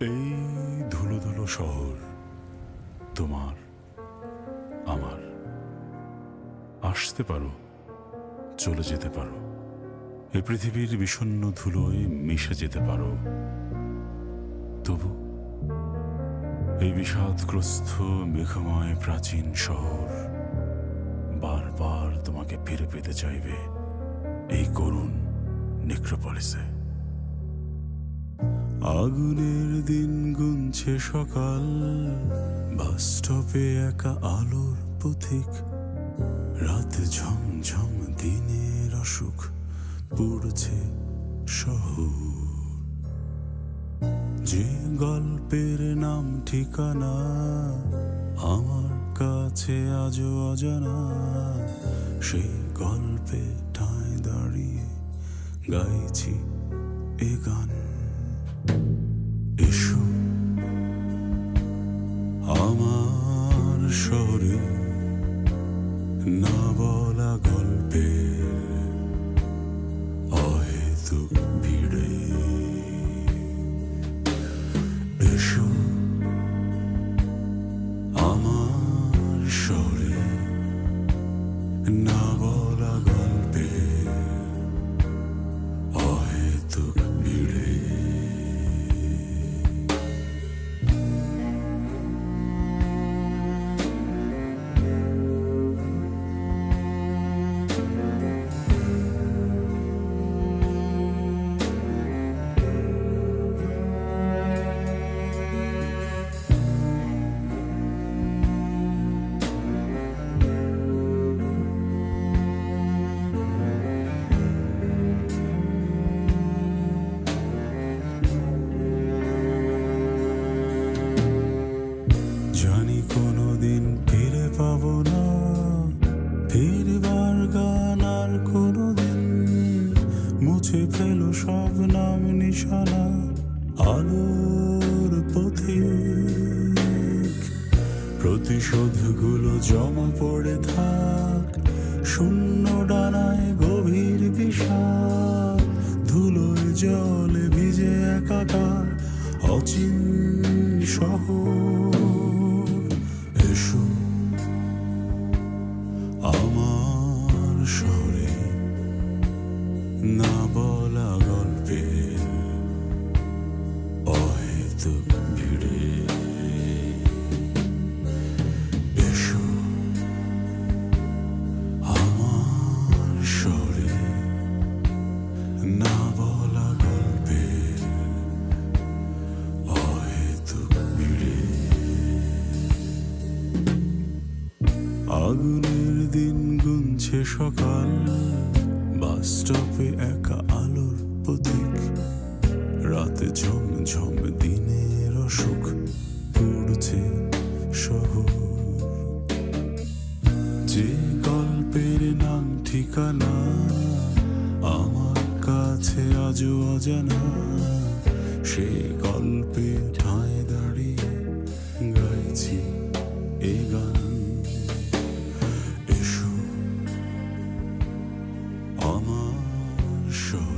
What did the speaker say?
এই ধুলো ধুলো শহর তোমার, আমার। আসতে পারো, চলে যেতে পারো। এ পৃথিবীর বিষণ্ণ ধুলোয় মিশে যেতে পারো। তবু এই বিষাদগ্রস্ত, মেঘময়, প্রাচীন শহর বারবার তোমাকে ফিরে পেতে চাইবে এই করুণ নেক্রোপলিসে আগুনের দিন গুনছে সকাল, বাস স্টপে একা আলোর পথিক। রাত ঝমঝম দিনের অসুখ পড়ছে শহর। যে গল্পের নাম ঠিকানা আমার কাছে আজও অজানা সেই গল্পে ঠায় দাঁড়িয়ে গাইছি এ গান। এসো আমার স্বরে না বলা গল্পের মুছে ফেলো সব নাম নিশানা আলোর পথে। প্রতিশোধগুলো জমা পড়ে থাক, শূন্য ডানায় গভীর বিষাদ। ধুলোয় জলে ভিজে একাকার, অচিন সহ এসো আমার শহরে। না বলা গল্পের অহেতুক ভিড়ে। এসো আমার শহরে না বলা গল্পের অহেতুক ভিড়ে। আগুনের দিন গুনছে সকাল বাস স্টপে একা আলোর পথিক রাতে ঝমঝম দিনের অসুখ পড়ছে শহর। যে গল্পের নাম ঠিকানা আমার কাছে আজও অজানা সেই গল্পে ঠায় দাঁড়িয়ে show.